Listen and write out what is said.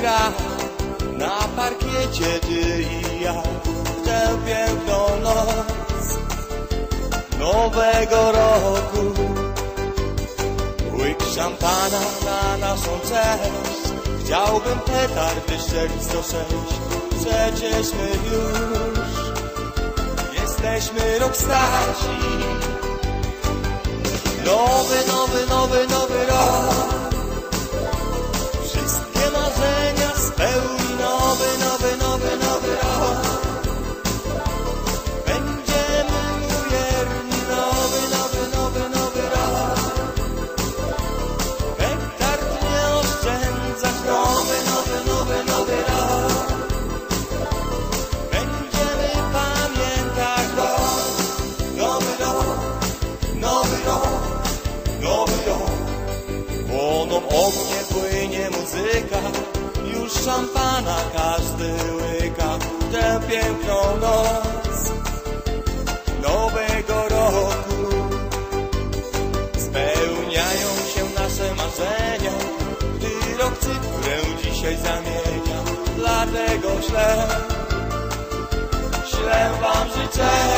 gra Na parkiecie ty i ja W tę piękną noc Nowego roku. Łyk szampana na naszą cześć Chciałbym petardy strzelić 106 Przecież my już Jesteśmy rok starsi. Nowy, nowy, nowy, nowy rok muzyka Już szampana każdy łyka. W Tę piękną noc Nowego roku. Spełniają się nasze marzenia. Gdy rok cyfrę dzisiaj zamienia. Dlatego ślę Ślę wam życzenia